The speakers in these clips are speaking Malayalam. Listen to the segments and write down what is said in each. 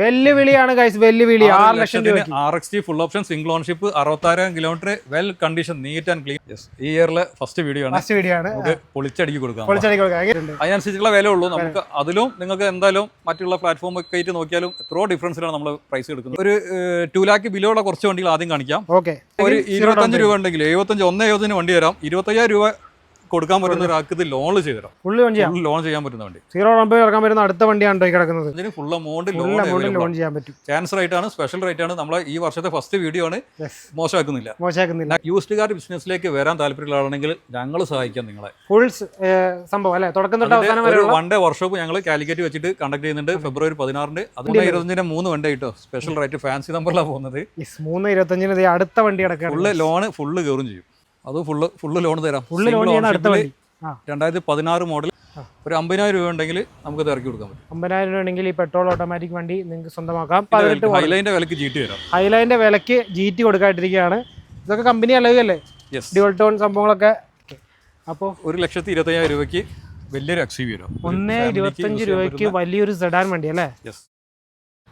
വെല്ലുവിളിയാണ് ഗൈസ് വെല്ലുവിളി. ആറ് ലക്ഷം രൂപ R X T full option single ownership അറുപത്തായിരം kilometre well condition neat and clean yes ഈ ഇയറിലെ ഫസ്റ്റ് വീഡിയോ ആണ്. ഫസ്റ്റ് വീഡിയോ ആണ്. പൊളിച്ചടിക്ക് കൊടുക്കാം. അതിനനുസരിച്ചുള്ള വില. ഉള്ളൂ നമുക്ക് അതിലും നിങ്ങൾക്ക് എന്തായാലും മറ്റുള്ള പ്ലാറ്റ്ഫോം ഒക്കെ ആയിട്ട് നോക്കിയാലും എത്രയോ ഡിഫറൻസിലാണ് നമ്മൾ പ്രൈസ് എടുക്കുന്നത്. ഒരു ടു ലാക്ക് ബിലോ ഉള്ള കുറച്ച് വണ്ടികൾ ആദ്യം കാണിക്കാം. ഓക്കെ ഒരു ഇരുപത്തഞ്ച് രൂപ ഉണ്ടെങ്കിൽ എഴുപത്തഞ്ച് ഒന്ന് എഴുപതിന് വണ്ടി തരാം ഇരുപത്തയ്യായിരം രൂപ കൊടുക്കാൻ പറ്റുന്ന ഒരാൾക്ക് ഇത് ലോൺ ചെയ്ത് തരാം ഫുള്ള് ലോൺ ചെയ്യാം. ലോൺ ചെയ്യാൻ പറ്റുന്ന വണ്ടി. സീറോ നമ്പർ ഇറക്കാൻ പറ്റുന്ന അടുത്ത വണ്ടിയാണ് ഈ കിടക്കുന്നത്. ഇതിന് ഫുൾ എമൗണ്ട് ലോൺ ലോൺ ചെയ്യാൻ പറ്റും. ചാൻസ് റേറ്റ് ആണ് സ്പെഷ്യൽ റേറ്റ് ആണ്. നമ്മളെ ഈ വർഷത്തെ ഫസ്റ്റ് വീഡിയോ ആണ് മോശമാക്കുന്നില്ല. മോശമാക്കുന്നില്ല. യൂസ്ഡ് കാർ ബിസിനസ്സിലേക്ക് വരാൻ താല്പര്യമുള്ള ആളാണെങ്കിൽ ഞങ്ങൾ സഹായിക്കാം നിങ്ങളെ. ഫുൾ സംഭവം അല്ലേ? തുടക്കം തൊട്ട് അവസാനം വരെ വൺ ഡേ വർക്ക്ഷോപ്പ് ഞങ്ങൾ കാലിക്കറ്റ് വെച്ചിട്ട് കണ്ടക്ട് ചെയ്യുന്നുണ്ട്. ഫെബ്രുവരി പതിനാറിന്. അതുകൊണ്ട് ഇരുപത്തഞ്ചിന് മൂന്ന് വണ്ടി കിട്ടോ സ്പെഷ്യൽ റേറ്റ് ഫാൻസി നമ്പറിലാണ് പോകുന്നത്. മൂന്ന് ഇരുപത്തഞ്ചിന് അടുത്ത വണ്ടി കിടക്കുക ഫുള്ള് ലോൺ ഫുള്ള് കയറും ചെയ്യും. അത് ഫുള്ള് ഫുള്ള് ലോൺ തരാം. ഫുള്ള് ലോൺ ചെയ്യുന്ന അടുത്ത വണ്ടി. രണ്ടായിരത്തി പതിനാറ് മോഡൽ ഒരു അമ്പതിനായിരം രൂപ ഉണ്ടെങ്കിൽ നമുക്ക് ഇത് ഇറക്കി കൊടുക്കാൻ പറ്റും. അമ്പതിനായിരം രൂപ ഉണ്ടെങ്കിൽ ഈ പെട്രോൾ ഓട്ടോമാറ്റിക് വണ്ടി നിങ്ങൾക്ക് സ്വന്തമാക്കാം. പതിനെട്ട് ഹൈലൈന്റെ വിലക്ക് ജി ടി വരാം. ഹൈലൈന്റെ വിലക്ക് ജി ടി കൊടുക്കാതിരിക്കുകയാണ് ഇതൊക്കെ കമ്പനി അല്ലേ ഡിവൾട്ടോൺ ഡ്യുവൽ ടോൺ സംഭവങ്ങളൊക്കെ. അപ്പോൾ ഒരു ലക്ഷത്തി ഇരുപത്തയ്യായിരം രൂപയ്ക്ക് വലിയൊരു അക്സി വരും. ഒന്ന് ഇരുപത്തഞ്ച് രൂപയ്ക്ക് വലിയൊരു സെഡാൻ വണ്ടി അല്ലേ?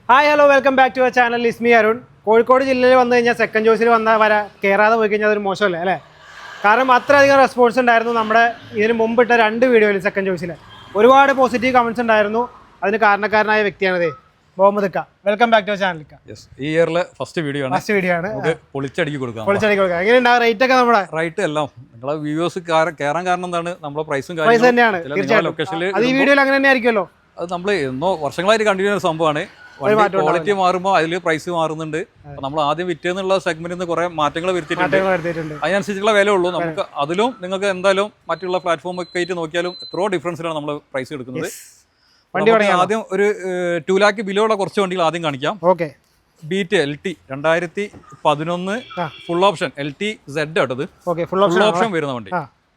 Hi hello welcome back to our channel it's me Arun Kozhikode ജില്ലയിൽ വന്നു കഴിഞ്ഞാൽ സെക്കൻഡ് ചോയ്സിൽ വന്നാൽ വരാ കയറാതെ പോയി കഴിഞ്ഞാൽ അതൊരു മോശമല്ലേ അല്ലേ? കാരണം അത്രയധികം റെസ്പോൺസ് ഉണ്ടായിരുന്നു നമ്മുടെ ഇതിന് മുമ്പിട്ട രണ്ട് വീഡിയോയിൽ സെക്കൻഡ് ചോയ്സിൽ ഒരുപാട് പോസിറ്റീവ് കമൻസ് ഉണ്ടായിരുന്നു. അതിന് കാരണക്കാരനായ വ്യക്തിയാണിത് Muhammad welcome back to channel yes ഈ ഇയറിലെ ഫസ്റ്റ് വീഡിയോ ആണ്. ഫസ്റ്റ് വീഡിയോ ആണ്. പൊളിച്ചടിക്ക് കൊടുക്കാം പൊളിച്ചടിക്ക് കൊടുക്കാം. എങ്ങനെ ഉണ്ടാവും റേറ്റ് ഒക്കെ നമ്മുടെ? റേറ്റ് എല്ലാം. നിങ്ങളെ വ്യൂവേഴ്സ് കയറാൻ കാരണം എന്താണ്? നമ്മുടെ പ്രൈസും പ്രൈസ് തന്നെയാണ്. ലൊക്കേഷനിൽ അത് ഈ വീഡിയോയിൽ അങ്ങനെ തന്നെ ആയിരിക്കുമല്ലോ അത് നമ്മൾ എന്നോ വർഷങ്ങളായിട്ട് കണ്ടിന്യൂ ചെയ്യുന്ന സംഭവമാണ്. ക്വാളിറ്റി മാറുമ്പോൾ അതിൽ പ്രൈസ് മാറുന്നുണ്ട്. നമ്മൾ ആദ്യം വിറ്റെന്നുള്ള സെഗ്മെന്റിൽ നിന്ന് കുറെ മാറ്റങ്ങൾ വരുത്തിയിട്ടുണ്ട്. അതിനനുസരിച്ചുള്ള വില ഉള്ളൂ. നമുക്ക് അതിലും നിങ്ങൾക്ക് എന്തായാലും മറ്റുള്ള പ്ലാറ്റ്ഫോം ഒക്കെ ആയിട്ട് നോക്കിയാലും എത്രയോ ഡിഫറൻസിലാണ് നമ്മൾ പ്രൈസ് എടുക്കുന്നത്. വണ്ടി ആദ്യം ഒരു ടു ലാക്ക് ബിലോ ഉള്ള കുറച്ച് വണ്ടികൾ ആദ്യം കാണിക്കാം. ഓക്കെ ബീറ്റ് എൽ ടി രണ്ടായിരത്തി പതിനൊന്ന് full option L T Z ആട്ടത് full option വരുന്ന വണ്ടി.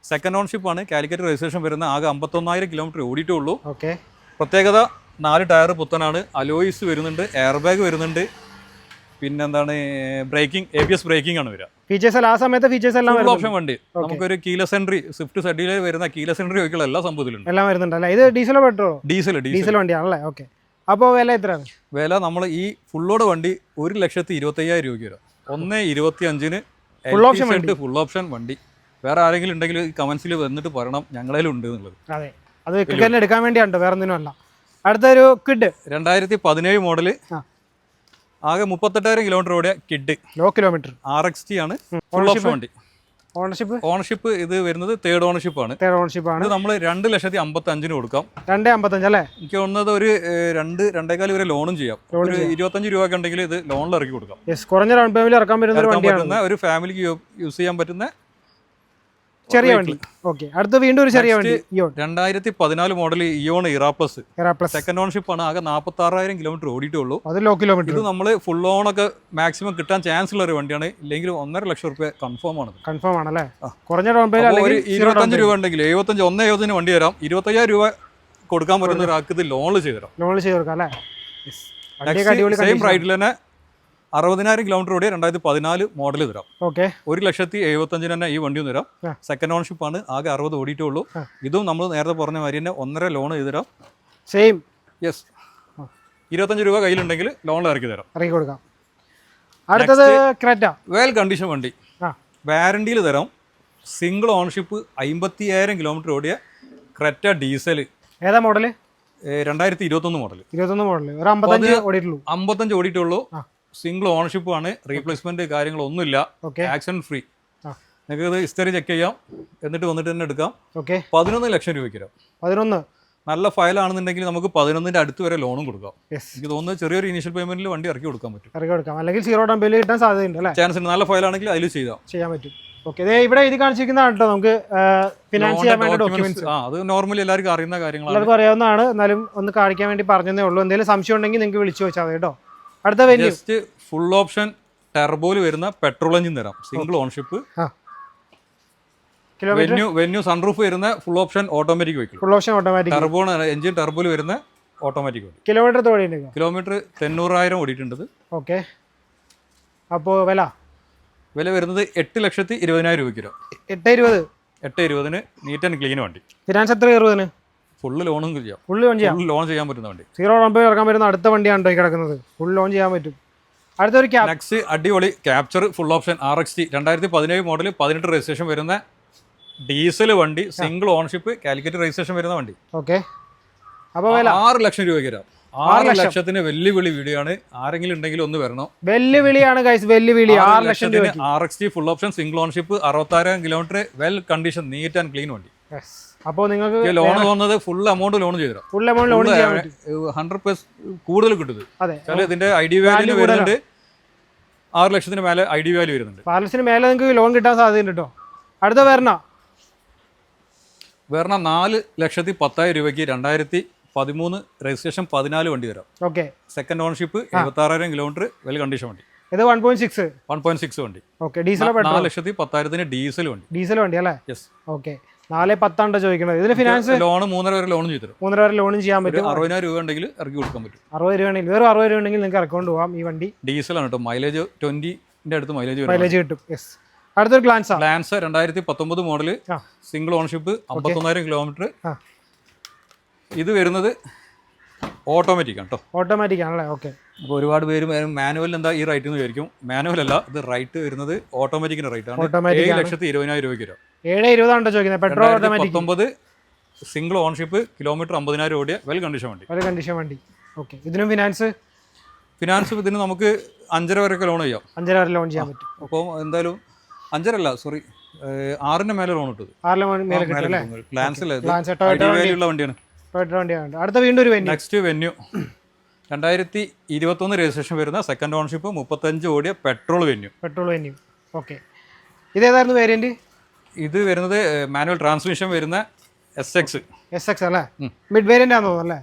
സെക്കൻഡ് ഓൺഷിപ്പ് ആണ്. കാലിക്കറ്റ് രജിസ്ട്രേഷൻ വരുന്ന ആകെ അമ്പത്തൊന്നായിരം കിലോമീറ്റർ ഓടിയിട്ടുള്ളൂ ഓക്കെ പ്രത്യേകത നാല് ടയർ പുത്തനാണ്. അലോയിസ് വരുന്നുണ്ട് എയർ ബാഗ് വരുന്നുണ്ട്. പിന്നെന്താണ് braking A B S braking ആണ് വരിക. ഫീച്ചേഴ്സ് ആ സമയത്ത് ഫീച്ചേഴ്സ് എല്ലാം ഓപ്ഷൻ വണ്ടി. നമുക്കൊരു കീല എൻട്രി സ്വിഫ്റ്റ് സെഡിയിൽ വരുന്ന കീല എൻട്രി ഒക്കെയുള്ള എല്ലാ സംഭവത്തിലുണ്ട് എല്ലാം വരുന്നുണ്ട് അല്ലേ? ഇത് ഡീസലോ പെട്രോളോ ഡീസൽ ഡീസൽ വണ്ടിയാണല്ലേ? ഓക്കെ അപ്പോൾ വില എത്രയാണ്? വില നമ്മൾ ഈ ഫുള്ളോട് വണ്ടി ഒരു ലക്ഷത്തി ഇരുപത്തയ്യായിരം രൂപയ്ക്ക് വരാം. ഒന്ന് ഇരുപത്തി അഞ്ചിന് ഫുൾ ഓപ്ഷൻ വണ്ടി. ഫുൾ ഓപ്ഷൻ വണ്ടി. വേറെ ആരെങ്കിലും ഉണ്ടെങ്കിൽ കമൻസിൽ വന്നിട്ട് പറയണം ഞങ്ങളേലും ഉണ്ട് എന്നുള്ളത്. അതെ. അത് എടുക്കാൻ വേണ്ടിയാണ് വേറെ ഒന്നിനും അല്ല. അടുത്തൊരു കിഡ്. രണ്ടായിരത്തി പതിനേഴ് മോഡൽ ആകെ മുപ്പത്തെട്ടായിരം കിലോമീറ്റർ ഓടിയ kid. Low kilometre. R X T ആണ്. വണ്ടി. ഓണർഷിപ്പ് ഓണർഷിപ്പ് ഇത് വരുന്നത് തേർഡ് ഓണർഷിപ്പ് ആണ്. തേർഡ് ഓണർഷിപ്പ് ആണ്. നമ്മൾ രണ്ട് ലക്ഷത്തി അമ്പത്തി അഞ്ചിന് കൊടുക്കാം. രണ്ട് അമ്പത്തഞ്ച് അല്ലേ? എനിക്ക് തോന്നുന്നത് ഒരു രണ്ട് രണ്ടേകാൽ വരെ ലോണും ചെയ്യാം. ഒരു ഇരുപത്തഞ്ച് രൂപ ഉണ്ടെങ്കിൽ ഇത് ലോണിൽ ഇറക്കി കൊടുക്കാം. കുറഞ്ഞ ഡൗൺ പേയ്മെന്റ് ഇറക്കാൻ പറ്റുന്ന ഒരു ഫാമിലിക്ക് യൂസ് ചെയ്യാൻ പറ്റുന്ന ചെറിയ വണ്ടി. ഓക്കെ അടുത്ത വീണ്ടും ഒരു ചെറിയ വണ്ടി. ഇയോൺ രണ്ടായിരത്തി പതിനാല് model Eon Era Plus Era Plus second ownership ആണ്. ആകെ നാൽപ്പത്തി ആറായിരം കിലോമീറ്റർ ഓടിയിട്ടുള്ളൂ. അത് ലോ കിലോമീറ്റർ ഇത് നമ്മൾ ഫുൾ ഓൺ ഒക്കെ മാക്സിമം കിട്ടാൻ ചാൻസ് ഉള്ള ഒരു വണ്ടിയാണ്. ഇല്ലെങ്കിൽ ഒന്നര ലക്ഷം റുപ്യ കൺഫേം ആണ് കൺഫേം ആണല്ലേ? കുറഞ്ഞ ഡൗൺ പേയ്മെന്റ് ഒരു ഇരുപത്തഞ്ച് രൂപ ഉണ്ടെങ്കിൽ എഴുപത്തഞ്ച് ഒന്ന് എഴുപതിന് വണ്ടി തരാം. ഇരുപത്തയ്യായിരം രൂപ കൊടുക്കാൻ പറ്റുന്ന ഒരാൾക്ക് ഇത് ലോണിൽ ചെയ്തു തരാം. ലോൺ ചെയ്തു കൊടുക്കാം അല്ലേ? സെയിം റൈറ്റിൽ തന്നെ അറുപതിനായിരം കിലോമീറ്റർ ഓടിയ രണ്ടായിരത്തി പതിനാല് മോഡൽ തരാം. ഓക്കെ ഒരു ലക്ഷത്തി എഴുപത്തഞ്ചിന് തന്നെ ഈ വണ്ടി തരാം. സെക്കൻഡ് ഓണർഷിപ്പ് ആണ് ആകെ അറുപത് ഓടിയിട്ടേ ഉള്ളൂ ആ. ഇതും നമ്മൾ നേരത്തെ പറഞ്ഞ മാതിരി തന്നെ ഒന്നര ലോൺ ചെയ്ത് തരാം. സെയിം യെസ് ഇരുപത്തഞ്ച് രൂപ കയ്യിലുണ്ടെങ്കിൽ ലോണിൽ ഇറക്കി തരാം. ഇറക്കി കൊടുക്കാം. അടുത്തത് ക്രെറ്റ. വെൽ കണ്ടീഷൻ വണ്ടി. വാരണ്ടിയിൽ തരാം. സിംഗിൾ ഓണർഷിപ്പ് അമ്പത്തിയായിരം കിലോമീറ്റർ ഓടിയ ക്രെറ്റ ഡീസൽ ഏതാ മോഡൽ രണ്ടായിരത്തി ഇരുപത്തൊന്ന് മോഡൽ ഇരുപത്തൊന്ന് മോഡൽ ഒരു അമ്പത്തഞ്ച് ഓടിയിട്ടുള്ളൂ. അമ്പത്തഞ്ച് ഓടിയിട്ടുള്ളൂ. സിംഗിൾ ഓണർഷിപ്പ് ആണ് റീപ്ലേസ്മെന്റ് കാര്യങ്ങളൊന്നുമില്ല ആക്സിഡന്റ് ഫ്രീ നിങ്ങൾക്ക് ഇത് ഹിസ്റ്ററി ചെക്ക് ചെയ്യാം. എന്നിട്ട് വന്നിട്ട് തന്നെ എടുക്കാം. ഓക്കെ പതിനൊന്ന് ലക്ഷം രൂപയ്ക്ക് വരാം പതിനൊന്ന്. നല്ല ഫയലാണെന്നുണ്ടെങ്കിൽ നമുക്ക് പതിനൊന്നിന്റെ അടുത്ത് വരെ ലോണും കൊടുക്കാം. എനിക്ക് തോന്നുന്നത് ചെറിയൊരു ഇനീഷ്യൽ പേയ്മെന്റിൽ വണ്ടി ഇറക്കി കൊടുക്കാൻ പറ്റും. ഇറക്കി കൊടുക്കാം. അല്ലെങ്കിൽ സീറോ ഡൗൺ പേയ്മെന്റ് കിട്ടാൻ സാധ്യതയുണ്ട് അല്ലേ? ചാൻസ് ഉണ്ട്. നല്ല ഫയലാണെങ്കിൽ അതിൽ ചെയ്യാം. ചെയ്യാൻ പറ്റും. ഓക്കെ ഇവിടെ ഇത് കാണിച്ചിരിക്കുന്നതാണ് കേട്ടോ നമുക്ക് ഫിനാൻസ് ചെയ്യാൻ വേണ്ട ഡോക്യുമെന്റ്സ് ആ അത് നോർമലി എല്ലാവർക്കും അറിയുന്ന കാര്യങ്ങളാണ്. എല്ലാവർക്കും അറിയാവുന്നതാണ്. എന്നാലും ഒന്ന് കാണിക്കാൻ വേണ്ടി പറഞ്ഞതേ ഉള്ളൂ. എന്തെങ്കിലും സംശയം ഉണ്ടെങ്കിൽ നിങ്ങൾക്ക് വിളിച്ചു വെച്ചാൽ മതി കേട്ടോ. അടുത്ത വെന്യൂ ജസ്റ്റ് ഫുൾ ഓപ്ഷൻ ടെർബോയിൽ വരുന്ന പെട്രോൾ എഞ്ചിൻ തരാം. Single ownership Venue Venue sunroof വരുന്ന full option automatic vehicle full option automatic turbo engine ടെർബോയിൽ വരുന്ന ഓട്ടോമാറ്റിക് വണ്ടി കിലോമീറ്റർ തോടിയുണ്ട് കിലോമീറ്റർ തൊണ്ണൂറായിരം ഓടിയിട്ടുണ്ട്. ഓക്കെ അപ്പോൾ വില? വില വരുന്നത് എട്ട് ലക്ഷത്തി ഇരുപതിനായിരം രൂപ കിലോ എട്ട് ഇരുപത്? എട്ട് ഇരുപതിന് നീറ്റ് ആൻഡ് ക്ലീൻ വണ്ടി. ഫിനാൻസ് എത്ര കയറുന്നതിന് ഫുള്ള് ലോണും ചെയ്യാം. ഫുൾ ലോൺ ചെയ്യാം. ലോൺ ചെയ്യാൻ പറ്റുന്ന വണ്ടി. സീറോ റംപ് ഇറക്കാൻ പറ്റുന്ന അടുത്ത വണ്ടിയാണ് കിടക്കുന്നത്. ഫുൾ ലോൺ ചെയ്യാൻ പറ്റും. അടുത്തൊരു നെക്സ്റ്റ് അടിപൊളി Captur full option R X T രണ്ടായിരത്തി പതിനേഴ് മോഡൽ പതിനെട്ട് രജിസ്ട്രേഷൻ വരുന്ന ഡീസൽ വണ്ടി സിംഗിൾ ഓണർഷിപ്പ് കാലിക്കറ്റ് രജിസ്ട്രേഷൻ വരുന്ന വണ്ടി. ഓക്കെ അപ്പോൾ വില? ആറ് ലക്ഷം രൂപയ്ക്ക് തരാം ആറ് ലക്ഷത്തിന് വെല്ലുവിളി വീഡിയോ ആണ് ആരെങ്കിലും ഉണ്ടെങ്കിൽ ഒന്ന് വരണോ. വെല്ലുവിളിയാണ് ഗൈസ് വെല്ലുവിളി. ആറ് ലക്ഷത്തിന് R X T full option single ownership അറുപത്തായിരം kilometre well condition neat and clean വണ്ടി. അപ്പോൾ നിങ്ങൾക്ക് ലോൺ തോന്നുന്നത് ഫുൾ എമൗണ്ട് ലോൺ ചെയ്തു ഫുൾ എമൗണ്ട് ലോൺ ചെയ്യാൻ ഹൺഡ്രഡ് പേഴ്സ് കൂടുതൽ കിട്ടുന്നത്. അതെ. ചില ഇതിന്റെ ഐ ഡി വാല്യൂ വരുന്നുണ്ട്. ആറ് ലക്ഷത്തിന് മേലെ ഐ ഡി വാല്യൂ വരുന്നുണ്ട്. ആറ് ലക്ഷത്തിന് മേലെ നിങ്ങൾക്ക് ലോൺ കിട്ടാൻ സാധ്യതയുണ്ട് കേട്ടോ അടുത്ത വരണ വരണ നാല് ലക്ഷത്തി പത്തായിരം രൂപയ്ക്ക് രണ്ടായിരത്തി പതിമൂന്ന് രജിസ്ട്രേഷൻ പതിനാല് വണ്ടി വരാം. ഓക്കെ സെക്കൻഡ് ഓണർഷിപ്പ് എഴുപത്താറായിരം കിലോമീറ്റർ വെൽ കണ്ടീഷൻ വണ്ടി. ഇത് one point six one point six വണ്ടി. ഓക്കെ ഡീസൽ നാല് ലക്ഷത്തി പത്തായിരത്തിന് ഡീസൽ വണ്ടി. ഡീസൽ വണ്ടി അല്ലേ? യെസ് ഓക്കെ നാല് പത്താണ്ടോ ചോദിക്കുന്നത് ഇതിന് ഫിനാൻസ് ലോൺ മൂന്നര വരെ ലോണും ചെയ്തു മൂന്നര വരെ ലോണും ചെയ്യാൻ പറ്റും. അറുപതിനായിരം രൂപ ഉണ്ടെങ്കിൽ ഇറക്കി കൊടുക്കാൻ പറ്റും. അറുപത് രൂപ ഉണ്ടെങ്കിൽ വേറെ അറുപത് രൂപ ഉണ്ടെങ്കിൽ നിങ്ങൾക്ക് ഇറക്കൊണ്ട് പോകാം ഈ വണ്ടി. ഡീസൽ ആണ് കേട്ടോ മൈലേജ് ട്വന്റിന്റെ അടുത്ത് മൈലേജ് മൈലേജ് കിട്ടും. യെസ് അടുത്തൊരു ഗ്ലാൻസ് ഗ്ലാൻസ് രണ്ടായിരത്തി പത്തൊമ്പത് മോഡൽ സിംഗിൾ ഓണർഷിപ്പ് അമ്പത്തൊന്നായിരം കിലോമീറ്റർ ഇത് വരുന്നത് ഓട്ടോമാറ്റിക് ആണ് കേട്ടോ. ഓട്ടോമാറ്റിക് ആണല്ലേ? ഓക്കെ അപ്പോൾ ഒരുപാട് പേര് മാനുവൽ എന്താ ഈ റൈറ്റ് എന്ന് വിചാരിക്കും. മാനുവൽ അല്ല ഇത് റൈറ്റ് വരുന്നത് ഓട്ടോമാറ്റിക്കിന്റെ റൈറ്റ് ആണ്. ഏഴ് ലക്ഷത്തി ഇരുപതിനായിരം രൂപയ്ക്ക് വരും. ഏഴ് ഇരുപതാണോ ചോദിക്കുന്നത്? പെട്രോൾ ഓട്ടോമാറ്റിക് പത്തൊമ്പത് സിംഗിൾ ഓൺഷിപ്പ് കിലോമീറ്റർ അമ്പതിനായിരം ഓടിയ വെൽ കണ്ടീഷൻ വണ്ടി. വെൽ കണ്ടീഷൻ വണ്ടി. ഓക്കെ ഇതിനും ഫിനാൻസ് ഫിനാൻസ് ഇതിന് നമുക്ക് അഞ്ചര വരെയൊക്കെ ലോൺ ചെയ്യാം. അഞ്ചര വരെ ലോൺ ചെയ്യാൻ പറ്റും. അപ്പോൾ എന്തായാലും അഞ്ചര അല്ല സോറി ആറിന്റെ മേലെ ലോൺ ഇട്ടത്. ആറിന് മേലെ കിട്ടും അല്ലേ? വണ്ടിയാണ്. അടുത്ത വീണ്ടും ഒരു വെന്യൂ നെക്സ്റ്റ് വെന്യൂ രണ്ടായിരത്തി ഇരുപത്തൊന്ന് രജിസ്ട്രേഷൻ വരുന്ന സെക്കൻഡ് ഓണർഷിപ്പ് മുപ്പത്തഞ്ച് കോടിയ petrol Venue petrol Venue okay ഇതേതായിരുന്നു variant ഇത് വരുന്നത് മാനുവൽ ട്രാൻസ്മിഷൻ വരുന്ന എസ് എക്സ് എസ് എക്സ് അല്ലേ മിഡ് വേരിയന്റ് ആണെന്ന് തോന്നുന്നു അല്ലേ?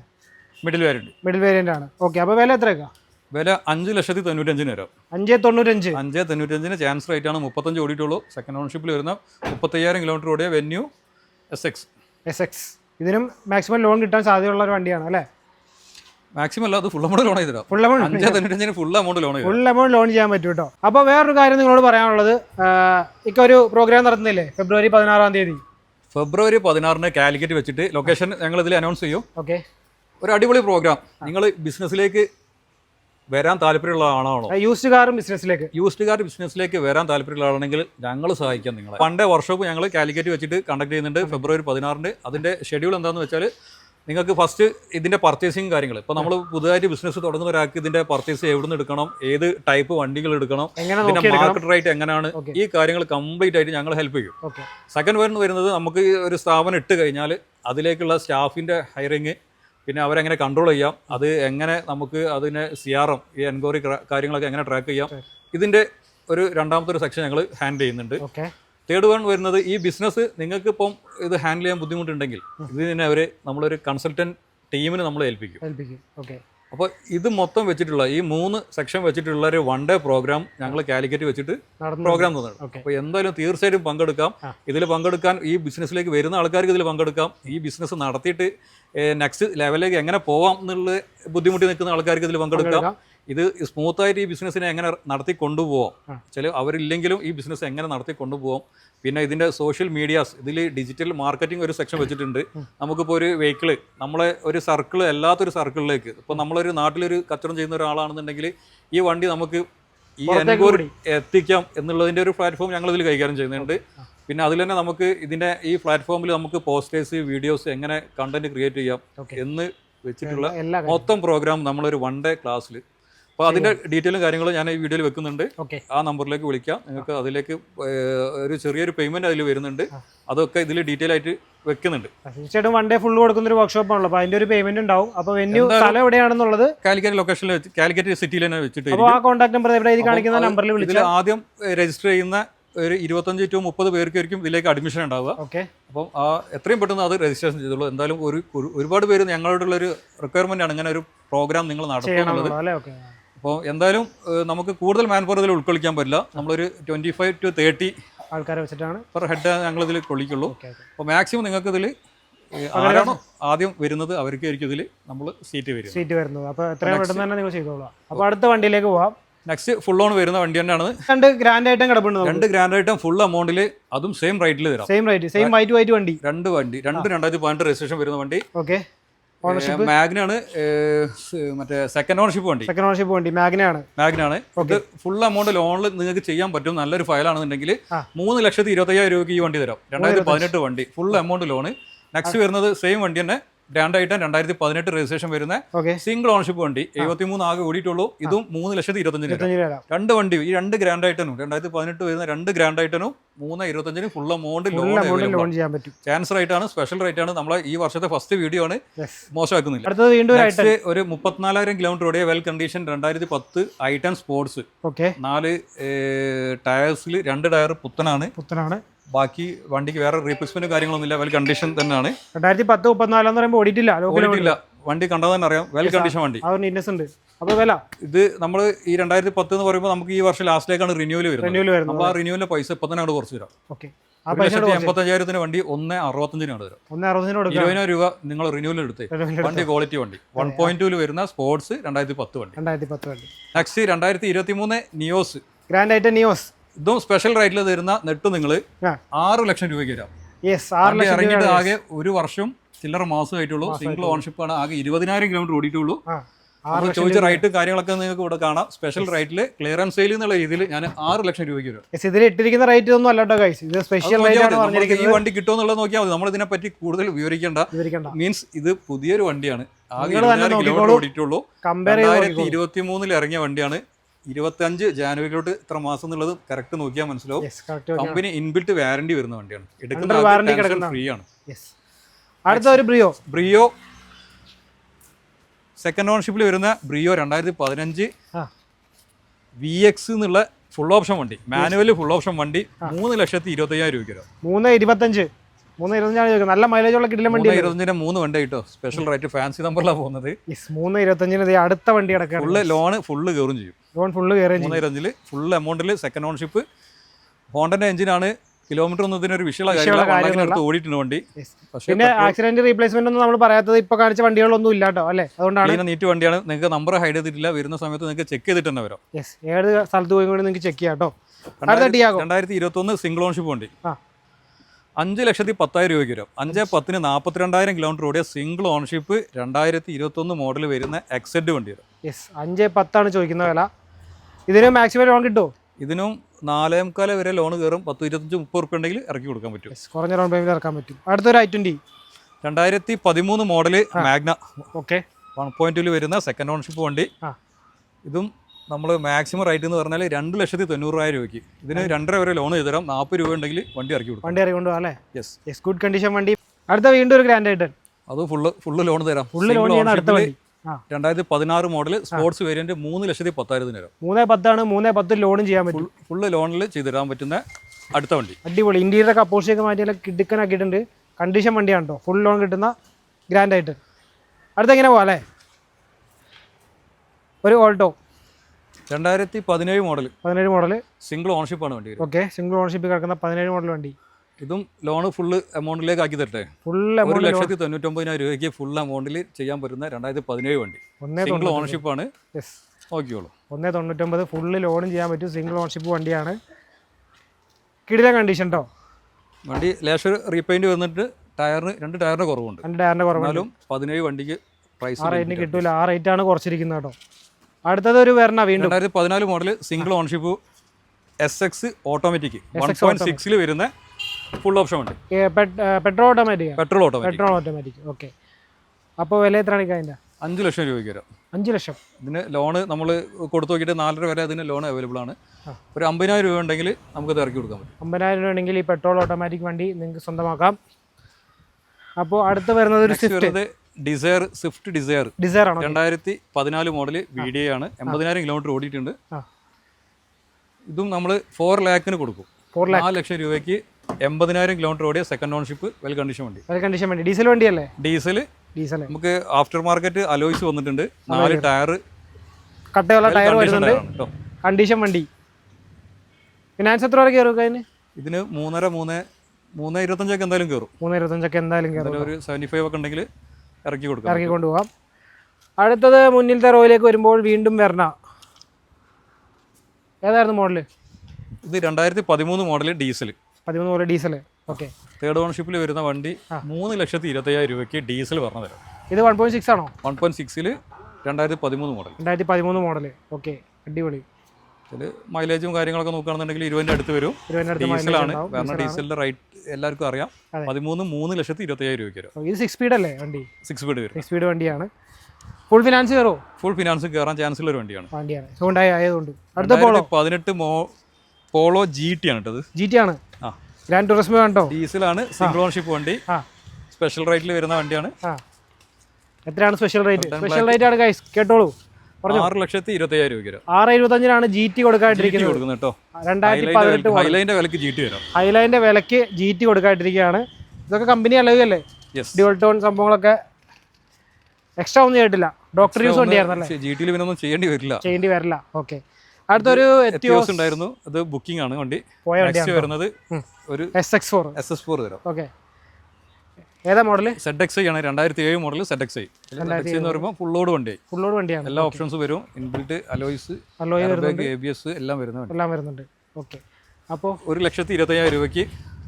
മിഡിൽ വേരിയന്റ് മിഡിൽ വേരിയന്റ് ആണ്. ഓക്കെ അപ്പോൾ വില എത്രയൊക്കെ? വില അഞ്ച് ലക്ഷത്തി തൊണ്ണൂറ്റഞ്ചിന് വരാം. അഞ്ച് തൊണ്ണൂറ്റഞ്ച്. അഞ്ച് തൊണ്ണൂറ്റഞ്ചിന് ചാൻസ് റേറ്റ് ആണ് മുപ്പത്തഞ്ച് ഓടിയിട്ടുള്ളൂ സെക്കൻഡ് ഓണർഷിപ്പിൽ വരുന്ന മുപ്പത്തയ്യായിരം കിലോമീറ്റർ ഓടിയ Venue S X S X ഇതിനും മാക്സിമം ലോൺ കിട്ടാൻ സാധ്യതയുള്ള ഒരു വണ്ടിയാണ് അല്ലേ? മാക്സിമം അല്ല അത് full amount loan full amount അഞ്ച് തൊണ്ണൂറ്റഞ്ചിന് full amount loan full amount loan ചെയ്യാൻ പറ്റും കേട്ടോ അപ്പോൾ വേറൊരു കാര്യം നിങ്ങളോട് പറയാനുള്ളത് ഇക്ക ഒരു പ്രോഗ്രാം നടത്തുന്നില്ലേ? ഫെബ്രുവരി പതിനാറാം തീയതി. ഫെബ്രുവരി പതിനാറിന് കാലിക്കറ്റ് വെച്ചിട്ട് ലൊക്കേഷൻ ഞങ്ങൾ ഇതിൽ അനൗൺസ് ചെയ്യും. ഓക്കെ ഒരു അടിപൊളി പ്രോഗ്രാം നിങ്ങൾ ബിസിനസ്സിലേക്ക് വരാൻ താല്പര്യമുള്ള ആളാണോ? യൂസ്ഡ് കാർ ബിസിനസ്സിലേക്ക് യൂസ്ഡ് കാർ ബിസിനസ്സിലേക്ക് വരാൻ താല്പര്യമുള്ള ആളാണെങ്കിൽ ഞങ്ങൾ സഹായിക്കാം നിങ്ങളെ. പണ്ടേ വർക്ക്ഷോപ്പ് ഞങ്ങൾ കാലിക്കറ്റ് വെച്ചിട്ട് കണ്ടക്ട് ചെയ്യുന്നുണ്ട്. ഫെബ്രുവരി പതിനാറിന് അതിന്റെ ഷെഡ്യൂൾ എന്താണെന്ന് വെച്ചാൽ നിങ്ങൾക്ക് ഫസ്റ്റ് ഇതിന്റെ പർച്ചേസിങ് കാര്യങ്ങൾ ഇപ്പോൾ നമ്മൾ പുതുതായിട്ട് ബിസിനസ് തുടങ്ങുന്ന ഒരാൾക്ക് ഇതിന്റെ പർച്ചേസ് എവിടെ നിന്ന് എടുക്കണം ഏത് ടൈപ്പ് വണ്ടികൾ എടുക്കണം പിന്നെ ഇതിന്റെ മാർക്കറ്റ് റേറ്റ് എങ്ങനെയാണ് ഈ കാര്യങ്ങൾ കംപ്ലീറ്റ് ആയിട്ട് ഞങ്ങൾ ഹെൽപ്പ് ചെയ്യും. സെക്കൻഡ് വേർന്ന് വരുന്നത് നമുക്ക് ഒരു സ്ഥാപനം ഇട്ട് കഴിഞ്ഞാൽ അതിലേക്കുള്ള സ്റ്റാഫിന്റെ ഹയറിങ് പിന്നെ അവരെങ്ങനെ കൺട്രോൾ ചെയ്യാം അത് എങ്ങനെ നമുക്ക് അതിനെ സി ആർ എം ഈ എൻക്വയറി കാര്യങ്ങളൊക്കെ എങ്ങനെ ട്രാക്ക് ചെയ്യാം ഇതിന്റെ ഒരു രണ്ടാമത്തെ ഒരു സെക്ഷൻ ഞങ്ങൾ ഹാൻഡിൽ ചെയ്യുന്നുണ്ട്. ഓക്കെ തേർഡ് വൺ വരുന്നത് ഈ ബിസിനസ് നിങ്ങൾക്ക് ഇപ്പം ഇത് ഹാൻഡിൽ ചെയ്യാൻ ബുദ്ധിമുട്ടുണ്ടെങ്കിൽ ഇത് തന്നെ അവർ നമ്മളൊരു കൺസൾട്ടന്റ് ടീമിന് നമ്മൾ ഏൽപ്പിക്കും. ഏൽപ്പിക്കും. ഓക്കെ അപ്പോൾ ഇത് മൊത്തം വെച്ചിട്ടുള്ള ഈ മൂന്ന് സെക്ഷൻ വെച്ചിട്ടുള്ള ഒരു വൺ ഡേ പ്രോഗ്രാം ഞങ്ങൾ കാലിക്കറ്റ് വെച്ചിട്ട് പ്രോഗ്രാം തന്നിട്ടുണ്ട് അപ്പോൾ എന്തായാലും തീർച്ചയായിട്ടും പങ്കെടുക്കാം. ഇതിൽ പങ്കെടുക്കാൻ ഈ ബിസിനസ്സിലേക്ക് വരുന്ന ആൾക്കാർക്ക് ഇതിൽ പങ്കെടുക്കാം. ഈ ബിസിനസ് നടത്തിയിട്ട് നെക്സ്റ്റ് ലെവലിലേക്ക് എങ്ങനെ പോവാം എന്നുള്ള ബുദ്ധിമുട്ടി നിൽക്കുന്ന ആൾക്കാർക്ക് ഇതിൽ പങ്കെടുക്കാം. ഇത് സ്മൂത്തായിട്ട് ഈ ബിസിനസ്സിനെ എങ്ങനെ നടത്തി കൊണ്ടുപോകാം. ചില അവരില്ലെങ്കിലും ഈ ബിസിനസ് എങ്ങനെ നടത്തി കൊണ്ടുപോകാം പിന്നെ ഇതിന്റെ സോഷ്യൽ മീഡിയാസ് ഇതിൽ ഡിജിറ്റൽ മാർക്കറ്റിംഗ് ഒരു സെക്ഷൻ വെച്ചിട്ടുണ്ട്. നമുക്കിപ്പോൾ ഒരു വെഹിക്കിൾ നമ്മളെ ഒരു സർക്കിൾ അല്ലാത്തൊരു സർക്കിളിലേക്ക് ഇപ്പോൾ നമ്മളൊരു നാട്ടിലൊരു കച്ചവടം ചെയ്യുന്ന ഒരാളാണെന്നുണ്ടെങ്കിൽ ഈ വണ്ടി നമുക്ക് ഈ പുറത്തേക്ക് എത്തിക്കാം എന്നുള്ളതിന്റെ ഒരു പ്ലാറ്റ്ഫോം ഞങ്ങൾ ഇതിൽ കൈകാര്യം ചെയ്യുന്നുണ്ട്. പിന്നെ അതിൽ തന്നെ നമുക്ക് ഇതിന്റെ ഈ പ്ലാറ്റ്ഫോമിൽ നമുക്ക് പോസ്റ്റേഴ്സ് വീഡിയോസ് എങ്ങനെ കണ്ടന്റ് ക്രിയേറ്റ് ചെയ്യാം എന്ന് വെച്ചിട്ടുള്ള മൊത്തം പ്രോഗ്രാം നമ്മളൊരു വൺ ഡേ ക്ലാസ്സിൽ അപ്പോൾ അതിന്റെ ഡീറ്റെയിലും കാര്യങ്ങളും ഞാൻ ഈ വീഡിയോയിൽ വെക്കുന്നുണ്ട്. ആ നമ്പറിലേക്ക് വിളിക്കാം. നിങ്ങൾക്ക് അതിലേക്ക് ഒരു ചെറിയൊരു പേയ്മെന്റ് അതിൽ വരുന്നുണ്ട്. അതൊക്കെ ഇതിൽ ഡീറ്റെയിൽ ആയിട്ട് വെക്കുന്നുണ്ട്. തീർച്ചയായിട്ടും വൺ ഡേ ഫുള്ള് കൊടുക്കുന്ന ഒരു വർക്ക്ഷോപ്പ് ആണല്ലോ. അപ്പോൾ അതിന്റെ ഒരു പേയ്മെന്റ് ഉണ്ടാവും. അപ്പോൾ വെന്യൂ സ്ഥലം എവിടെയാണെന്നുള്ളത് കാലിക്കറ്റ് ലൊക്കേഷനിൽ വെച്ച് കാലിക്കറ്റ് സിറ്റിയിൽ തന്നെ വെച്ചിട്ട് അപ്പോൾ ആ കോൺടാക്ട് നമ്പർ എഴുതി കാണിക്കുന്ന നമ്പറിൽ വിളിച്ചു വിളിച്ചാൽ ആദ്യം രജിസ്റ്റർ ചെയ്യുന്ന ഒരു ഇരുപത്തഞ്ച് ടു മുപ്പത് പേർക്കായിരിക്കും ഇതിലേക്ക് അഡ്മിഷൻ ഉണ്ടാവുക. ഓക്കെ. അപ്പം ആ എത്രയും പെട്ടെന്ന് അത് രജിസ്ട്രേഷൻ ചെയ്തോളൂ. എന്തായാലും ഒരു ഒരു- ഒരുപാട് പേര് ഞങ്ങളോടുള്ള ഒരു റിക്വയർമെന്റ് ആണ് ഇങ്ങനെ ഒരു പ്രോഗ്രാം നിങ്ങൾ നടത്തുക അപ്പോൾ എന്തായാലും നമുക്ക് കൂടുതൽ മാൻ പവർ ഇതിൽ ഉൾക്കൊള്ളിക്കാൻ പറ്റില്ല. നമ്മളൊരു ട്വന്റി ഫൈവ് ടു തേർട്ടി ആൾക്കാരെ വെച്ചിട്ടാണ്. പെർ ഹെഡ് ഞങ്ങൾ ഇതിൽ കൊള്ളിക്കുള്ളൂ അപ്പോൾ മാക്സിമം നിങ്ങൾക്ക് ഇതിൽ ആരാണോ ആദ്യം വരുന്നത് അവർക്ക് ആയിരിക്കും ഇതിൽ നമ്മൾ സീറ്റ് വരും സീറ്റ് വരുന്നത്. അപ്പോൾ എത്രയും പെട്ടെന്ന് തന്നെ നിങ്ങൾ ചെയ്തോളാം. അപ്പോൾ അടുത്ത വണ്ടിയിലേക്ക് പോവാം. നെക്സ്റ്റ് ഫുൾ ഓൺ വരുന്ന വണ്ടി തന്നെയാണ്. രണ്ട് ഗ്രാൻഡ് ഐറ്റം കിടപ്പുണ്ട് രണ്ട് ഗ്രാൻഡ് ഐറ്റം ഫുൾ എമൗണ്ടിൽ അതും സെയിം റേറ്റിൽ തരാം. Same rate same white white വണ്ടി. രണ്ട് വണ്ടി രണ്ട് രണ്ടായിരത്തി പതിനെട്ട് രജിസ്ട്രേഷൻ വരുന്ന വണ്ടി. ഓക്കെ ഓണർഷിപ്പ് മാഗ്നാണ് മറ്റേ സെക്കൻഡ് ഓണർഷിപ്പ് വണ്ടി. സെക്കൻഡ് ഓണർഷിപ്പ് വണ്ടി. മാഗ്നയാണ് മാഗ്നാണ് ഇത് ഫുൾ എമൗണ്ട് ലോണിൽ നിങ്ങൾക്ക് ചെയ്യാൻ പറ്റും നല്ലൊരു ഫയലാണെന്നുണ്ടെങ്കിൽ ആണെന്നുണ്ടെങ്കിൽ മൂന്ന് ലക്ഷത്തി ഇരുപത്തയ്യായിരം രൂപയ്ക്ക് ഈ വണ്ടി തരാം. രണ്ടായിരത്തി പതിനെട്ട് വണ്ടി. ഫുൾ എമൗണ്ട് ലോണ് നെക്സ്റ്റ് വരുന്നത് സെയിം വണ്ടി തന്നെ ഗ്രാൻഡ് ആയിട്ട് രണ്ടായിരത്തി പതിനെട്ട് രജിസ്ട്രേഷൻ വരുന്ന സിംഗിൾ ഓണർഷിപ്പ് വണ്ടി എഴുപത്തിമൂന്ന് ആകെ ഓടിയിട്ടുള്ളൂ. ഇതും മൂന്ന് ലക്ഷത്തി ഇരുപത്തഞ്ചിന് രണ്ട് വണ്ടി ഈ രണ്ട് ഗ്രാൻഡ് ആയിട്ടും രണ്ടായിരത്തി പതിനെട്ട് വരുന്ന രണ്ട് ഗ്രാൻഡ് ആയിട്ടും മൂന്ന് ഇരുപത്തഞ്ചിന് ഫുൾ എമൗണ്ട് ലോൺ ചെയ്യാൻ പറ്റും. ചാൻസ് റേറ്റ് ആണ് സ്പെഷ്യൽ റേറ്റ് ആണ്. നമ്മളെ ഈ വർഷത്തെ ഫസ്റ്റ് വീഡിയോ ആണ്. മോശമാക്കുന്നില്ല. ഒരു മുപ്പത്തിനാലായിരം കിലോമീറ്റർ ഓടിയ വെൽ കണ്ടീഷൻ രണ്ടായിരത്തി പത്ത് ഐറ്റൻ സ്പോർട്സ് ഓക്കെ നാല് ടയേഴ്സിൽ രണ്ട് ടയർ പുത്തനാണ്. പുത്തനാണ്. ബാക്കി വണ്ടിക്ക് വേറെ റീപ്ലേസ്മെന്റ് കാര്യങ്ങളൊന്നും ഇല്ല വെൽ കണ്ടീഷൻ തന്നെയാണ്. രണ്ടായിരത്തി പത്ത് മുപ്പത്തിനാലെന്ന് പറയുമ്പോൾ ഓടിയിട്ടില്ല. വണ്ടി. കണ്ടാൽ തന്നെ അറിയാം. വെൽ കണ്ടീഷൻ വണ്ടി. ഉണ്ട്. അപ്പോൾ വില? ഇത് നമ്മൾ ഈ രണ്ടായിരത്തി പത്ത് എന്ന് പറയുമ്പോൾ നമുക്ക് ഈ വർഷം ലാസ്റ്റിലേക്കാണ് റിന്യൂവൽ വരുന്നത്. നമ്മൾ ആ റിന്യൂവലിന്റെ പൈസ ഇപ്പൊ തന്നെ അങ്ങോട്ട് കുറച്ച് തരാം. ഓക്കെ എൺപത്തഞ്ചായിരത്തിന് വണ്ടി ഒന്ന് അറുപത്തഞ്ചിനാണ് തരാം. ഇരുപതിനായിരം രൂപ നിങ്ങൾ റിന്യൂവൽ എടുത്ത്. വണ്ടി ക്വാളിറ്റി വണ്ടി. വൺ പോയിന്റ് ടൂൽ വരുന്ന സ്പോർട്സ് രണ്ടായിരത്തി പത്ത് വണ്ടി. രണ്ടായിരത്തി പത്ത് വണ്ടി. നെക്സ്റ്റ് രണ്ടായിരത്തി ഇരുപത്തി മൂന്ന് നിയോസ് ഗ്രാൻഡ് ആയിട്ട് നിയോസ് ഇതും സ്പെഷ്യൽ റേറ്റിൽ തരുന്ന നെട്ട് നിങ്ങൾ ആറ് ലക്ഷം രൂപയ്ക്ക് തരാം. യെസ് ആറ് ലക്ഷം ഇറങ്ങിയിട്ട് ആകെ ഒരു വർഷം ചില്ലറ മാസമായിട്ടുള്ളൂ സിംഗിൾ ഓൺഷിപ്പ് ആണ് ആകെ ഇരുപതിനായിരം കിലോമീറ്റർ ഓടിയിട്ടുള്ളൂ. അപ്പോൾ ചോദിച്ച റേറ്റ് കാര്യങ്ങളൊക്കെ നിങ്ങൾക്ക് ഇവിടെ കാണാം. സ്പെഷ്യൽ റേറ്റിൽ ക്ലിയറൻസ് സെയിൽ എന്നുള്ള രീതിയിൽ ഞാൻ ആറ് ലക്ഷം രൂപയ്ക്ക് വരും ഇതിൽ ഇട്ടിരിക്കുന്ന റേറ്റ് ഒന്നും അല്ല കേട്ടോ ഗൈസ് ഇത് സ്പെഷ്യൽ റേറ്റ് ഈ വണ്ടി കിട്ടുമോ എന്നുള്ളത് നോക്കിയാൽ മതി. നമ്മൾ ഇതിനെ പറ്റി കൂടുതൽ വിവരിക്കേണ്ട. മീൻസ് ഇത് പുതിയൊരു വണ്ടിയാണ്. ആകെ. ഓടിയിട്ടുള്ളൂ. രണ്ടായിരത്തി. ഇരുപത്തി മൂന്നിൽ ഇറങ്ങിയ വണ്ടിയാണ്. ഇരുപത്തഞ്ച് ജാനുവരിയിലോട്ട് ഇത്ര മാസം എന്നുള്ളത് കറക്റ്റ് നോക്കിയാൽ മനസ്സിലാവും. കമ്പനി ഇൻബിൽറ്റ് വാറണ്ടി വരുന്ന വണ്ടിയാണ്. എടുക്കുന്ന ഫ്രീ ആണ്. അടുത്ത ഒരു ബ്രിയോ ബ്രിയോ സെക്കൻഡ് ഓണർഷിപ്പിൽ വരുന്ന ബ്രിയോ രണ്ടായിരത്തി പതിനഞ്ച് വി എക്സ് എന്നുള്ള ഫുൾ ഓപ്ഷൻ വണ്ടി. മാനുവൽ ഫുൾ ഓപ്ഷൻ വണ്ടി. മൂന്ന് ലക്ഷത്തി ഇരുപത്തയ്യായിരം രൂപയ്ക്ക് മൂന്ന് ഇരുപത്തഞ്ച്. മൂന്ന് ഇരുപത്തഞ്ചാണ് ചോദിക്കുന്നത് നല്ല മൈലേജ് ഉള്ള കിട്ടില്ല വണ്ടി ഇരുപത്തഞ്ചിന് മൂന്ന് വണ്ടി കിട്ടോ. സ്പെഷ്യൽ റേറ്റ് ഫാൻസി നമ്പറിലാണ് പോകുന്നത്. മൂന്ന് ഇരുപത്തഞ്ചിന് അടുത്ത വണ്ടി കിടക്കുകയാണ് ഫുള്ള് ലോണ് ഫുള്ള് കയറും ചെയ്യും. ലോൺ ഫുള്ള് കയറും മൂന്ന് ഇരുപത്തഞ്ചിൽ ഫുൾ എമൗണ്ടിൽ സെക്കൻഡ് ഓൺഷിപ്പ് ഹോണ്ടന്റെ എഞ്ചിനാണ് കിലോമീറ്റർ ഒന്നും ഇതിനൊരു വിഷയമുള്ള ഓടിയിട്ടുണ്ട് വണ്ടി. പിന്നെ ആക്സിഡന്റ് റീപ്ലേസ്മെന്റ് ഒന്നും നമ്മൾ പറയാത്തത് ഇപ്പൊ കാണിച്ച വണ്ടികളൊന്നും ഇല്ല കേട്ടോ അല്ലേ? അതുകൊണ്ടാണ് നീറ്റ് വണ്ടിയാണ്. നിങ്ങൾക്ക് നമ്പർ ഹൈഡ് ചെയ്തിട്ടില്ല. വരുന്ന സമയത്ത് നിങ്ങൾക്ക് ചെക്ക് ചെയ്തിട്ട് തന്നെ വരാം ഏത് സ്ഥലത്ത് പോയി കൂടി നിങ്ങൾക്ക് ചെക്ക് ചെയ്യാം കേട്ടോ. രണ്ടായിരത്തി ഇരുപത്തി ഒന്ന് സിംഗിൾ ഓൺഷിപ്പ് വണ്ടി. അഞ്ച് ലക്ഷത്തി പത്തായിരം രൂപയ്ക്ക് വരും. അഞ്ച് പത്തിന് നാൽപ്പത്തിരണ്ടായിരം കിലോമീറ്റർ ഓടിയ സിംഗിൾ ഓൺഷിപ്പ് രണ്ടായിരത്തി ഇരുപത്തൊന്ന് മോഡൽ വരുന്ന എക്സെഡ് വണ്ടി വരും. യെസ് അഞ്ച് പത്താണ് ചോദിക്കുന്ന വില. ഇതിന് മാക്സിമം ലോൺ കിട്ടുമോ ഇതിനും നാലേ മുക്കാല വരെ ലോൺ കയറും പത്ത് ഇരുപത്തഞ്ച് മുപ്പത് റുപ്യ ഉണ്ടെങ്കിൽ ഇറക്കി കൊടുക്കാൻ പറ്റും. കുറഞ്ഞ ലോൺ പേയ്മെന്റ് ഇറക്കാൻ പറ്റും. അടുത്തൊരു ഐ ട്വന്റി രണ്ടായിരത്തി പതിമൂന്ന് മോഡൽ മാഗ്ന ഓക്കെ വൺ പോയിന്റിൽ വരുന്ന സെക്കൻഡ് ഓൺഷിപ്പ് വണ്ടി. ഇതും നമ്മൾ മാക്സിമം റേറ്റ് എന്ന് പറഞ്ഞാൽ രണ്ട് ലക്ഷത്തി തൊണ്ണൂറായിരം രൂപയ്ക്ക്. ഇതിന് രണ്ടര വരെ ലോൺ ചെയ്ത് തരാം നാൽപ്പത് രൂപ ഉണ്ടെങ്കിൽ വണ്ടി ഇറക്കി കൊടുക്കും. വണ്ടി ഇറക്കി കൊണ്ടുപോകാം അല്ലേ? യെസ് യെസ് ഗുഡ് കണ്ടീഷൻ വണ്ടി. അടുത്ത വീണ്ടും ഒരു ഗ്രാൻഡ് ആയിട്ട്. അത് ഫുള്ള് ഫുള്ള് ലോൺ തരാം. ഫുള്ള് ലോൺ അടുത്ത വണ്ടി. രണ്ടായിരത്തി പതിനാറ് മോഡൽ സ്പോർട്സ് വേരിയന്റ് മൂന്ന് ലക്ഷത്തി പത്തായിരത്തിന് തരാം. മൂന്നേ പത്താണ് മൂന്നേ പത്ത് ലോണും ചെയ്യാൻ പറ്റും. ഫുള്ള് ലോണിൽ ചെയ്ത് തരാൻ പറ്റുന്ന അടുത്ത വണ്ടി. അടിപൊളി. ഇന്ത്യയുടെ കപ്പോഷിയൊക്കെ മാറ്റിയാൽ കിടുക്കനാക്കിയിട്ടുണ്ട് കണ്ടീഷൻ വണ്ടിയാണ് കേട്ടോ ഫുൾ ലോൺ കിട്ടുന്ന ഗ്രാൻഡ് ആയിട്ട്. അടുത്ത എങ്ങനെ പോവാം അല്ലേ? ഒരു ഓൾട്ടോ രണ്ടായിരത്തി പതിനേഴ് മോഡൽ പതിനേഴ് മോഡൽ സിംഗിൾ ഓണർഷിപ്പ് ആണ് വണ്ടി. ഓക്കെ സിംഗിൾ ഓണർഷിപ്പ് കിടക്കുന്ന പതിനേഴ് മോഡൽ വണ്ടി. ഇതും ലോൺ ഫുള്ള് എമൗണ്ടിലേക്ക് ആക്കി തരട്ടെ. ഫുൾ ഒരു ലക്ഷത്തി തൊണ്ണൂറ്റൊമ്പതിനായിരം രൂപയ്ക്ക് ഫുൾ എമൗണ്ടിൽ ചെയ്യാൻ പറ്റുന്ന രണ്ടായിരത്തി പതിനേഴ് വണ്ടി. ഒന്നേ സിംഗിൾ ഓണർഷിപ്പ് യെസ് നോക്കിയോളൂ ഒന്നേ തൊണ്ണൂറ്റൊമ്പത് ഫുള്ള് ലോണും ചെയ്യാൻ പറ്റും. സിംഗിൾ ഓണർഷിപ്പ് വണ്ടിയാണ്. കിടില കണ്ടീഷൻ കേട്ടോ വണ്ടി ലേശർ റീപെയിന്റ് വന്നിട്ട് ടയറിന് രണ്ട് ടയറിന് കുറവുണ്ട്. രണ്ട് ടയറിന് എന്നാലും പതിനേഴ് വണ്ടിക്ക് പ്രൈസ് ആ റേറ്റിന് കിട്ടൂല. ആ റേറ്റ് ആണ് കുറച്ചിരിക്കുന്നത് കേട്ടോ. അടുത്തത് ഒരു വരണ വീണ്ടും. രണ്ടായിരത്തി പതിനാല് model single ownership S X automatic one point സിക്സിൽ വരുന്ന ഫുൾ ഓപ്ഷൻ ഉണ്ട്. Petrol automatic petrol automatic petrol automatic okay അപ്പോൾ വില എത്രയാണ് അതിന്റെ അഞ്ച് ലക്ഷം രൂപയ്ക്ക് വരാം. അഞ്ച് ലക്ഷം. ഇതിന് ലോണ് നമ്മൾ കൊടുത്തു നോക്കിയിട്ട് നാലര വരെ അതിന് ലോൺ അവൈലബിൾ ആണ്. ഒരു അമ്പതിനായിരം രൂപ ഉണ്ടെങ്കിൽ നമുക്ക് ഇറക്കി കൊടുക്കാൻ പറ്റും. അമ്പതിനായിരം രൂപ ഉണ്ടെങ്കിൽ ഈ പെട്രോൾ ഓട്ടോമാറ്റിക് വണ്ടി നിങ്ങൾക്ക് സ്വന്തമാക്കാം. അപ്പോൾ അടുത്ത് വരുന്നത് ഒരു Swift Dzire Swift Dzire Dzire ആണ്? രണ്ടായിരത്തി പതിനാല് മോഡൽ വി ഡി ആണ്. എൺപതിനായിരം കിലോമീറ്റർ ഓടിയിട്ടുണ്ട്. ഇതും നമ്മൾ ഫോർ ലാക്കിന് കൊടുക്കും. ഫോർ ലാക്ക് നാല് ലക്ഷം രൂപയ്ക്ക് എൺപതിനായിരം കിലോമീറ്റർ ഓടിയ സെക്കൻഡ് ഓൺഷിപ്പ് വെൽ കണ്ടീഷൻ വണ്ടി. വെൽ കണ്ടീഷൻ വണ്ടി. ഡീസൽ വണ്ടിയല്ലേ? ഡീസൽ ഡീസൽ നമുക്ക് ആഫ്റ്റർ മാർക്കറ്റ് അലോയ്സ് വന്നിട്ടുണ്ട് നാല് ടയർ കട്ടയുള്ള ടയർ വരുന്നുണ്ട്. കണ്ടീഷൻ വണ്ടി. ഫിനാൻസ് എത്ര വരെ കയറും അതിന് ഇതിന് മൂന്നര മൂന്ന് മൂന്ന് ഇരുപത്തഞ്ചൊക്കെ എന്തായാലും കയറും. മൂന്ന് ഇരുപത്തഞ്ചൊക്കെ എന്തായാലും കയറും. ഒരു സെവന്റി ഫൈവ് ഒക്കെ ഉണ്ടെങ്കിൽ ഇറക്കി കൊടുക്കാം ഇറക്കി കൊണ്ടുപോകാം. അടുത്തത് മുന്നിലത്തെ റോയിലേക്ക് വരുമ്പോൾ വീണ്ടും വരണ ഏതായിരുന്നു മോഡൽ? ഇത് രണ്ടായിരത്തി പതിമൂന്ന് മോഡൽ ഡീസൽ പതിമൂന്ന് മോഡൽ ഡീസൽ ഓക്കെ. തേർഡ് ഓണർഷിപ്പിൽ വരുന്ന വണ്ടി മൂന്ന് ലക്ഷത്തി ഇരുപത്തയ്യായിരം രൂപയ്ക്ക് ഡീസൽ പറഞ്ഞു തരാം ഇത് വൺ പോയിന്റ് സിക്സ് ആണോ? വൺ പോയിന്റ് സിക്സിൽ രണ്ടായിരത്തി പതിമൂന്ന് മോഡൽ രണ്ടായിരത്തി പതിമൂന്ന് മോഡൽ ഓക്കെ. അടിപൊളി. ഇതിൽ മൈലേജും കാര്യങ്ങളൊക്കെ നോക്കുകയാണെന്നുണ്ടെങ്കിൽ ഇരുപതിന്റെ അടുത്ത് വരും. ഡീസലാണ്. കാരണം ഡീസലിന്റെ റേറ്റ് എല്ലാവർക്കും അറിയാം. പതിമൂന്ന് മൂന്ന് ലക്ഷത്തി ഇരുപത്തയ്യായിരം രൂപയ്ക്ക് വരും. ഇത് സിക്സ് സ്പീഡ് അല്ലേ വണ്ടി? സിക്സ് സ്പീഡ് വരും. സിക്സ് സ്പീഡ് വണ്ടിയാണ്. ഫുൾ ഫിനാൻസ് കയറോ? ഫുൾ ഫിനാൻസ് കയറാൻ ചാൻസ് ഉള്ള ഒരു വണ്ടിയാണ്. വണ്ടിയാണ് ഹോണ്ടായി ആയതുകൊണ്ട്. അടുത്ത പോളോ പതിനെട്ട് മോ പോളോ ജി ടി ആണ് കേട്ടത് ജി ടി ആണ്. ആ. ഗ്രാൻഡ് ടൂറിസ്മോ കണ്ടോ? ഡീസലാണ് സിംഗിൾ ഓൺഷിപ്പ് വണ്ടി. സ്പെഷ്യൽ റേറ്റിൽ വരുന്ന വണ്ടിയാണ്. എത്രയാണ് സ്പെഷ്യൽ റേറ്റ് സ്പെഷ്യൽ റേറ്റ് ആണ് കേട്ടോളൂ. ആറ് ലക്ഷത്തി ഇരുപത്തി അയ്യായിരം രൂപ ആറ് ഇരുപത്തഞ്ചിനാണ് ജി ടി കൊടുക്കാണ്ടിരിക്കുന്നത് കൊടുക്കുന്നു കേട്ടോ. രണ്ടായിരത്തി പതിനെട്ട് ഹൈലൈന്റെ വിലക്ക് ജി ടി വരാം. ഹൈലൈന്റെ വിലക്ക് ജി ടി കൊടുക്കാണ്ടിരിക്കുകയാണ് ഇതൊക്കെ കമ്പനി അല്ലേ യെസ് ഡ്യുവൽ ടോൺ സംഭവങ്ങളൊക്കെ എക്സ്ട്രാ ഒന്നും ചെയ്തിട്ടില്ല. ഡോക്ടർ യൂസ് വണ്ടിയായിരുന്നല്ലേ ജി ടിയിൽ പിന്നെ ഒന്നും ചെയ്യേണ്ടി വരില്ല. ചെയ്യേണ്ടി വരില്ല. ഓക്കെ അടുത്തൊരു എത്തിയോസ് ഉണ്ടായിരുന്നു. അത് ബുക്കിംഗ് ആണ് വണ്ടി. വരുന്നത് ഒരു S X four S S four തരാം. ഓക്കെ ഏതാ മോഡൽ സെഡ് എക്സ് ഐ ആണ് രണ്ടായിരത്തി ഏഴ് മോഡൽ സെഡ് എക്സ് ഐ എന്ന് പറയുമ്പോൾ ലോഡ് വണ്ടി. ഫുള്ളോട് വണ്ടിയാണ്. എല്ലാ ഓപ്ഷൻസ് വരും. Inbuilt alloys A B S എല്ലാം വരുന്ന വണ്ടി എല്ലാം വരുന്നുണ്ട്. ഓക്കെ അപ്പോൾ ഒരു ലക്ഷത്തി ഇരുപത്തയ്യായിരം രൂപയ്ക്ക്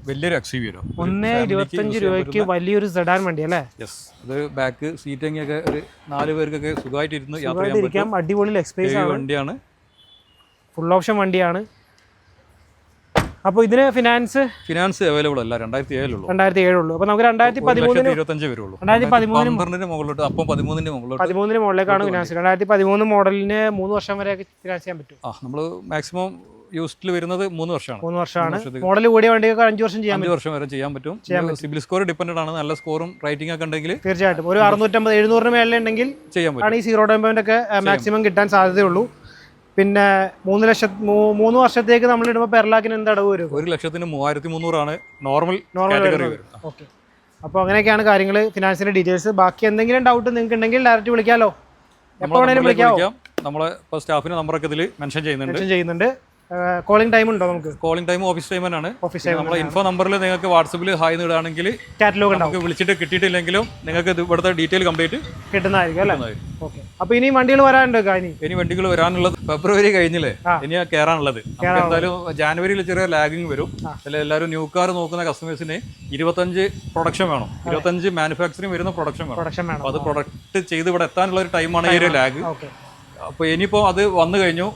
വലിയൊരു എക്സ് വരും. ഒന്ന് ഇരുപത്തഞ്ച് രൂപയ്ക്ക് വലിയൊരു സെഡാൻ വണ്ടി അല്ലേ യെസ് അത് ബാക്ക് സീറ്റിംഗ് ഒക്കെ ഒരു നാല് പേർക്കൊക്കെ സുഖമായിട്ട് ഇരുന്ന് യാത്ര ചെയ്യാൻ പറ്റും. അടിപൊളി എക്സ്പീരിയൻസ് വണ്ടിയാണ്. ഫുൾ ഓപ്ഷൻ വണ്ടിയാണ്. അപ്പോൾ ഇതിന് ഫിനാൻസ് ഫിനാൻസ് അവൈലബിൾ അല്ല രണ്ടായിരത്തി ഏഴിലുള്ളൂ രണ്ടായിരത്തി ഏഴുള്ളൂ അപ്പോൾ നമുക്ക് രണ്ടായിരത്തി പതിമൂന്ന് പതിമൂന്നിന് ഇരുപത്തഞ്ച് വരുള്ളൂ രണ്ടായിരത്തി പതിമൂന്നിന് പന്ത്രണ്ടിന്റെ മുകളിലോട്ട് അപ്പം പതിമൂന്നിന്റെ മുകളിലോട്ട് പതിമൂന്നിന് മുകളിലേക്കാണ് ഫിനാൻസ് രണ്ടായിരത്തി പതിമൂന്ന് മോഡലിന് മൂന്ന് വർഷം വരെ ഫിനാൻസ് ചെയ്യാൻ പറ്റും ആ നമ്മൾ മാക്സിമം യൂസ്ഡിൽ വരുന്നത് മൂന്ന് വർഷമാണ്. മൂന്ന് വർഷമാണ്. മോഡൽ കൂടിയ വണ്ടിയൊക്കെ അഞ്ച് വർഷം ചെയ്യാൻ അഞ്ച് വർഷം വരെ ചെയ്യാൻ പറ്റും. സിബിൽ സ്കോർ ഡിപ്പെൻഡ് ആണ്. നല്ല സ്കോറും റൈറ്റിംഗ് ഒക്കെ ഉണ്ടെങ്കിൽ തീർച്ചയായിട്ടും. ഒരു അറുന്നൂറ്റമ്പത് എഴുന്നൂറിന് മേളിലുണ്ടെങ്കിൽ ചെയ്യാൻ പറ്റും. ഈ സീറോ ഡൗൺ പേയ്മെന്റ് ഒക്കെ മാക്സിമം കിട്ടാൻ സാധ്യതയുള്ളൂ. പിന്നെ മൂന്ന് ലക്ഷം മൂന്ന് വർഷത്തേക്ക് നമ്മൾ ഇടുമ്പോൾ പെർലാക്കിന് എന്ത് അടവ് വരും? ഒരു ലക്ഷത്തിന് മൂവായിരത്തി മുന്നൂറാണ് നോർമൽ നോർമൽ ഓക്കെ അപ്പോൾ അങ്ങനെയൊക്കെയാണ് കാര്യങ്ങൾ ഫിനാൻസിന്റെ ഡീറ്റെയിൽസ് ബാക്കി എന്തെങ്കിലും ഡൗട്ട് നിങ്ങൾക്ക് ഉണ്ടെങ്കിൽ ഡയറക്റ്റ് വിളിക്കാമല്ലോ എപ്പോൾ വേണമെങ്കിലും വേണേലും വിളിക്കാം. നമ്മൾ ഇപ്പോൾ സ്റ്റാഫിന്റെ നമ്പറൊക്കെ ഇതിൽ മെൻഷൻ ചെയ്യുന്നുണ്ട്. മെൻഷൻ ചെയ്യുന്നുണ്ട്. കോളിംഗ് ടൈം ഉണ്ടോ നമുക്ക്? കോളിംഗ് ടൈം ഓഫീസ് ടൈം തന്നെയാണ്. ഓഫീസ് ടൈം നമ്മളെ ഇൻഫോ നമ്പറിൽ നിങ്ങൾക്ക് വാട്സപ്പിൽ ഹായ് ഇടുകയാണെങ്കിൽ കാറ്റലോഗ് ഉണ്ടാവും നമുക്ക് വിളിച്ചിട്ട് കിട്ടിയിട്ടില്ലെങ്കിലും നിങ്ങൾക്ക് ഇവിടുത്തെ ഡീറ്റെയിൽ കംപ്ലീറ്റ് കിട്ടുന്നതായിരിക്കും അല്ലേ? ഓക്കെ അപ്പോൾ ഇനി വണ്ടികൾ വരാനുണ്ടോ കാനി ഇനി? വണ്ടികൾ വരാനുള്ളത് ഫെബ്രുവരി കഴിഞ്ഞില്ലേ. ഇനി കയറാനുള്ളത് എന്തായാലും ജാനുവരിയിൽ ചെറിയ ലാഗിങ് വരും. എല്ലാവരും ന്യൂ കാർ നോക്കുന്ന കസ്റ്റമേഴ്സിന് ഇരുപത്തഞ്ച് പ്രൊഡക്ഷൻ വേണം. ഇരുപത്തഞ്ച് മാനുഫാക്ചറിങ് വരുന്ന പ്രൊഡക്ഷൻ വേണം. പ്രൊഡക്ഷൻ വേണം. അത് പ്രൊഡക്റ്റ് ചെയ്ത് ഇവിടെ എത്താനുള്ള ഒരു ടൈമാണ് ഈ ഒരു ലാഗ് ഓക്കെ അപ്പോൾ ഇനിയിപ്പോൾ അത് വന്നു കഴിഞ്ഞു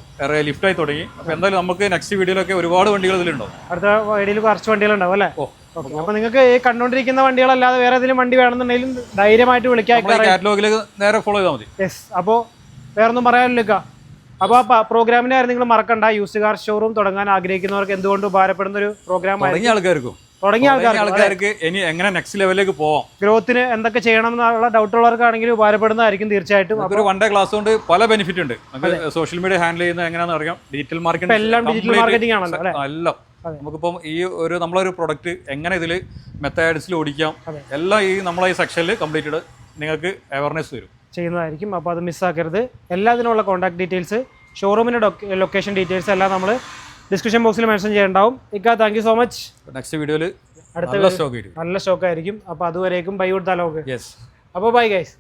ലിഫ്റ്റ് ആയി തുടങ്ങി. അപ്പോൾ എന്തായാലും നമുക്ക് നെക്സ്റ്റ് വീഡിയോയിലൊക്കെ ഒരുപാട് വണ്ടികൾ ഇതിലുണ്ടോ? അടുത്ത വീഡിയോയിൽ കുറച്ച് വണ്ടികളുണ്ടാവും അല്ലേ? അപ്പൊ നിങ്ങൾക്ക് ഈ കണ്ടുകൊണ്ടിരിക്കുന്ന വണ്ടികളല്ലാതെ വേറെ ഏതെങ്കിലും വണ്ടി വേണമെന്നുണ്ടെങ്കിലും ധൈര്യമായിട്ട് വിളിക്കാം കാറ്റലോഗിലേക്ക് നേരെ ഫോളോ ചെയ്താൽ മതി. യെസ് അപ്പോൾ വേറൊന്നും പറയാനില്ല അപ്പോൾ ആ പ്രോഗ്രാമിന്റെ കാര്യം നിങ്ങൾ മറക്കണ്ട. യൂസ് കാർ ഷോറൂം തുടങ്ങാൻ ആഗ്രഹിക്കുന്നവർക്ക് എന്തുകൊണ്ട് ഉപകാരപ്പെടുന്ന ഒരു പ്രോഗ്രാം ആൾക്കാർക്കും. തുടങ്ങിയ ആൾക്കാർക്ക് ഇനി എങ്ങനെ നെക്സ്റ്റ് ലെവലിലേക്ക് പോവാം? ഗ്രോത്തിന് എന്തൊക്കെ ചെയ്യണം എന്നുള്ള ഡൗട്ട് ഉള്ളവർക്കാണെങ്കിൽ ഉപകാരപ്പെടുന്നതായിരിക്കും തീർച്ചയായിട്ടും ഒരു വൺ ഡേ ക്ലാസ് കൊണ്ട് പല ബെനിഫിറ്റ് ഉണ്ട്. സോഷ്യൽ മീഡിയ ഹാൻഡിൽ ചെയ്യുന്നത് എങ്ങനെയാണെന്ന് അറിയാം. ഡിജിറ്റൽ മാർക്കറ്റിംഗ് എല്ലാം ഡിജിറ്റൽ മാർക്കറ്റിംഗ് ആണല്ലോ, അല്ലേ? എല്ലാം. നമുക്കിപ്പം ഈ ഒരു നമ്മളൊരു പ്രൊഡക്റ്റ് എങ്ങനെ ഇതിൽ മെത്തേഡ്സിൽ ഓടിക്കാം എല്ലാം ഈ നമ്മളെ ഈ സെക്ഷനിൽ കംപ്ലീറ്റഡ് നിങ്ങൾക്ക് അവയർനെസ് വരും ചെയ്യുന്നതായിരിക്കും. അപ്പോൾ അത് മിസ്സാക്കരുത് എല്ലാത്തിനുള്ള കോൺടാക്ട് ഡീറ്റെയിൽസ് ഷോറൂമിന്റെ ലൊക്കേഷൻ ഡീറ്റെയിൽസ് എല്ലാം നമ്മൾ ഡിസ്ക്രിപ്ഷൻ ബോക്സിൽ മെൻഷൻ ചെയ്യണ്ടാവും. ഇക്ക thank you so much next വീഡിയോയിൽ അടുത്ത നല്ല ഷോക്ക് സ്റ്റോക്ക് ആയിരിക്കും. അപ്പോൾ അതുവരേക്കും ബൈ കൊടുത്താലോ അപ്പോൾ ബൈ ഗൈസ്